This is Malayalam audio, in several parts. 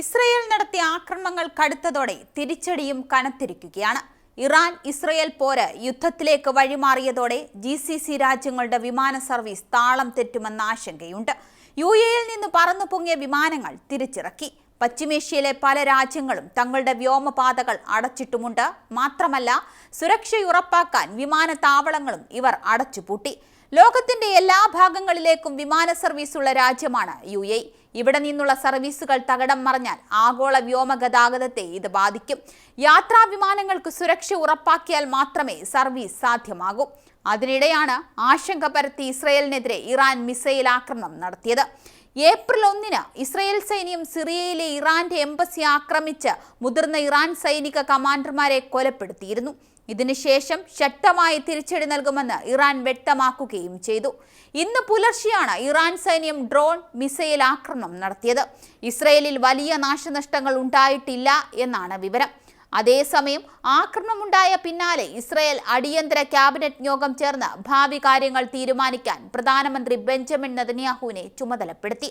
ഇസ്രയേൽ നടത്തിയ ആക്രമണങ്ങൾ കടുത്തതോടെ തിരിച്ചടിയും കനത്തിരിക്കുകയാണ്. ഇറാൻ ഇസ്രയേൽ പോര് യുദ്ധത്തിലേക്ക് വഴിമാറിയതോടെ ജി സി സി രാജ്യങ്ങളുടെ വിമാന സർവീസ് താളം തെറ്റുമെന്ന ആശങ്കയുണ്ട്. യു എയിൽ നിന്ന് പറന്നു പൊങ്ങിയ വിമാനങ്ങൾ തിരിച്ചിറക്കി. പശ്ചിമേഷ്യയിലെ പല രാജ്യങ്ങളും തങ്ങളുടെ വ്യോമപാതകൾ അടച്ചിട്ടുമുണ്ട്. മാത്രമല്ല സുരക്ഷയുറപ്പാക്കാൻ വിമാനത്താവളങ്ങളും ഇവർ അടച്ചുപൂട്ടി. ലോകത്തിന്റെ എല്ലാ ഭാഗങ്ങളിലേക്കും വിമാന സർവീസുള്ള രാജ്യമാണ് യു എ ഇവിടെ നിന്നുള്ള സർവീസുകൾ തകടം മറിഞ്ഞാൽ ആഗോള വ്യോമ ഗതാഗതത്തെ ഇത് ബാധിക്കും. യാത്രാ വിമാനങ്ങൾക്ക് സുരക്ഷ ഉറപ്പാക്കിയാൽ മാത്രമേ സർവീസ് സാധ്യമാകൂ. അതിനിടെയാണ് ആശങ്ക പരത്തി ഇസ്രയേലിനെതിരെ ഇറാൻ മിസൈൽ ആക്രമണം നടത്തിയത്. ഏപ്രിൽ ഒന്നിന് ഇസ്രയേൽ സൈന്യം സിറിയയിലെ ഇറാന്റെ എംബസി ആക്രമിച്ച് മുതിർന്ന ഇറാൻ സൈനിക കമാൻഡർമാരെ കൊലപ്പെടുത്തിയിരുന്നു. ഇതിനുശേഷം ശക്തമായി തിരിച്ചടി നൽകുമെന്ന് ഇറാൻ വ്യക്തമാക്കുകയും ചെയ്തു. ഇന്ന് പുലർച്ചെയാണ് ഇറാൻ സൈന്യം ഡ്രോൺ മിസൈൽ ആക്രമണം നടത്തിയത്. ഇസ്രയേലിൽ വലിയ നാശനഷ്ടങ്ങൾ ഉണ്ടായിട്ടില്ല എന്നാണ് വിവരം. അതേസമയം ആക്രമണമുണ്ടായ പിന്നാലെ ഇസ്രയേൽ അടിയന്തര ക്യാബിനറ്റ് യോഗം ചേർന്ന് ഭാവി കാര്യങ്ങൾ തീരുമാനിക്കാൻ പ്രധാനമന്ത്രി ബെഞ്ചമിൻ നെതന്യാഹുവിനെ ചുമതലപ്പെടുത്തി.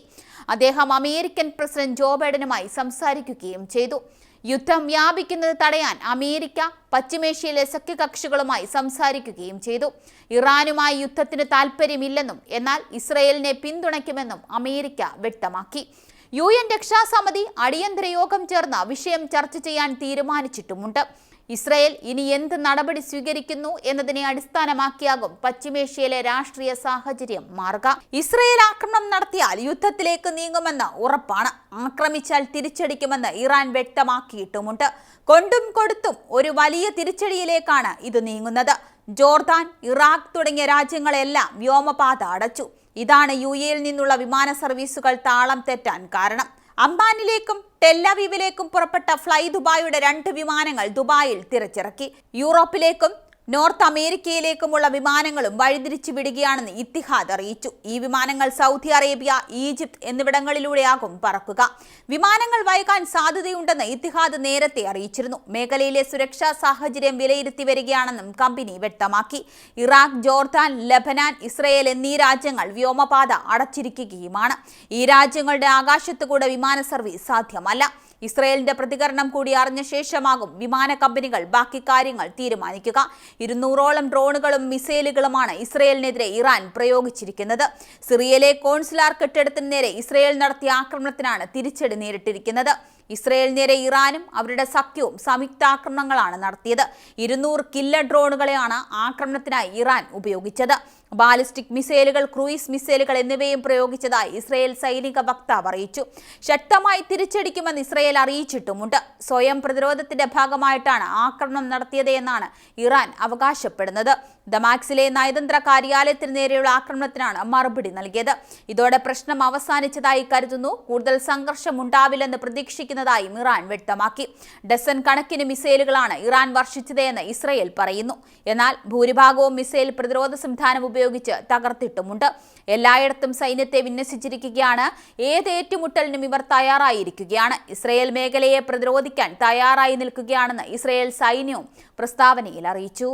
അദ്ദേഹം അമേരിക്കൻ പ്രസിഡന്റ് ജോ ബൈഡനുമായി സംസാരിക്കുകയും ചെയ്തു. യുദ്ധം വ്യാപിക്കുന്നത് തടയാൻ അമേരിക്ക പശ്ചിമേഷ്യയിലെ സഖ്യകക്ഷികളുമായി സംസാരിക്കുകയും ചെയ്തു. ഇറാനുമായി യുദ്ധത്തിന് താൽപ്പര്യമില്ലെന്നും എന്നാൽ ഇസ്രയേലിനെ പിന്തുണയ്ക്കുമെന്നും അമേരിക്ക വ്യക്തമാക്കി. യു എൻ രക്ഷാസമിതി അടിയന്തര യോഗം ചേർന്ന് വിഷയം ചർച്ച ചെയ്യാൻ തീരുമാനിച്ചിട്ടുമുണ്ട്. ഇസ്രയേൽ ഇനി എന്ത് നടപടി സ്വീകരിക്കുന്നു എന്നതിനെ അടിസ്ഥാനമാക്കിയാകും പശ്ചിമേഷ്യയിലെ രാഷ്ട്രീയ സാഹചര്യം മാറുക. ഇസ്രയേൽ ആക്രമണം നടത്തിയാൽ യുദ്ധത്തിലേക്ക് നീങ്ങുമെന്ന് ഉറപ്പാണ്. ആക്രമിച്ചാൽ തിരിച്ചടിക്കുമെന്ന് ഇറാൻ വ്യക്തമാക്കിയിട്ടുമുണ്ട്. കൊണ്ടും കൊടുത്തും ഒരു വലിയ തിരിച്ചടിയിലേക്കാണ് ഇത് നീങ്ങുന്നത്. ജോർദാൻ ഇറാഖ് തുടങ്ങിയ രാജ്യങ്ങളെല്ലാം വ്യോമപാത അടച്ചു. ഇതാണ് യു എയിൽ നിന്നുള്ള വിമാന സർവീസുകൾ താളം തെറ്റാൻ കാരണം. അംബാനിലേക്കും ടെല്ലവീവിലേക്കും പുറപ്പെട്ട ഫ്ലൈ ദുബായിയുടെ രണ്ട് വിമാനങ്ങൾ ദുബായിൽ തിരച്ചിറക്കി. യൂറോപ്പിലേക്കും നോർത്ത് അമേരിക്കയിലേക്കുമുള്ള വിമാനങ്ങളും വഴിതിരിച്ചു വിടുകയാണെന്ന് ഇത്തിഹാദ് അറിയിച്ചു. ഈ വിമാനങ്ങൾ സൗദി അറേബ്യ ഈജിപ്ത് എന്നിവിടങ്ങളിലൂടെയാകും പറക്കുക. വിമാനങ്ങൾ വൈകാൻ സാധ്യതയുണ്ടെന്ന് ഇത്തിഹാദ് നേരത്തെ അറിയിച്ചിരുന്നു. മേഖലയിലെ സുരക്ഷാ സാഹചര്യം വിലയിരുത്തി വരികയാണെന്നും കമ്പനി വ്യക്തമാക്കി. ഇറാഖ് ജോർദാൻ ലബനാൻ ഇസ്രയേൽ എന്നീ രാജ്യങ്ങൾ വ്യോമപാത അടച്ചിരിക്കുകയുമാണ്. ഈ രാജ്യങ്ങളുടെ ആകാശത്തുകൂടെ വിമാന സർവീസ് സാധ്യമല്ല. ഇസ്രയേലിന്റെ പ്രതികരണം കൂടി അറിഞ്ഞ ശേഷമാകും വിമാന കമ്പനികൾ ബാക്കി കാര്യങ്ങൾ തീരുമാനിക്കുക. ഇരുന്നൂറോളം ഡ്രോണുകളും മിസൈലുകളുമാണ് ഇസ്രയേലിനെതിരെ ഇറാൻ പ്രയോഗിച്ചിരിക്കുന്നത്. സിറിയയിലെ കോൺസുലാർ കെട്ടിടത്തിന് നേരെ ഇസ്രയേൽ നടത്തിയ ആക്രമണത്തിനാണ് തിരിച്ചടി നേരിട്ടിരിക്കുന്നത്. ഇസ്രയേൽ നേരെ ഇറാനും അവരുടെ സഖ്യവും സംയുക്താക്രമണങ്ങളാണ് നടത്തിയത്. ഇരുന്നൂറ് കില്ല ഡ്രോണുകളെയാണ് ആക്രമണത്തിനായി ഇറാൻ ഉപയോഗിച്ചത്. ബാലിസ്റ്റിക് മിസൈലുകൾ ക്രൂയിസ് മിസൈലുകൾ എന്നിവയും പ്രയോഗിച്ചതായി ഇസ്രയേൽ സൈനിക വക്താവ് അറിയിച്ചു. ശക്തമായി തിരിച്ചടിക്കുമെന്ന് ഇസ്രയേൽ അറിയിച്ചിട്ടുമുണ്ട്. സ്വയം പ്രതിരോധത്തിന്റെ ഭാഗമായിട്ടാണ് ആക്രമണം നടത്തിയതെന്നാണ് ഇറാൻ അവകാശപ്പെടുന്നത്. ദമാക്സിലെ നയതന്ത്ര കാര്യാലയത്തിന് നേരെയുള്ള ആക്രമണത്തിനാണ് മറുപടി നൽകിയത്. ഇതോടെ പ്രശ്നം അവസാനിച്ചതായി കരുതുന്നു. കൂടുതൽ സംഘർഷം ഉണ്ടാവില്ലെന്ന് പ്രതീക്ഷിക്കുന്നതായും ഇറാൻ വ്യക്തമാക്കി. ഡസൻ കണക്കിന് മിസൈലുകളാണ് ഇറാൻ വർഷിച്ചതെന്ന് ഇസ്രയേൽ പറയുന്നു. എന്നാൽ ഭൂരിഭാഗവും മിസൈൽ പ്രതിരോധ സംവിധാനം ഉപയോഗിച്ച് തകർത്തിട്ടുമുണ്ട്. എല്ലായിടത്തും സൈന്യത്തെ വിന്യസിച്ചിരിക്കുകയാണ്. ഏത് ഏറ്റുമുട്ടലിനും ഇവർ തയ്യാറായിരിക്കുകയാണ്. ഇസ്രയേൽ മേഖലയെ പ്രതിരോധിക്കാൻ തയ്യാറായി നിൽക്കുകയാണെന്ന് ഇസ്രയേൽ സൈന്യവും പ്രസ്താവനയിൽ അറിയിച്ചു.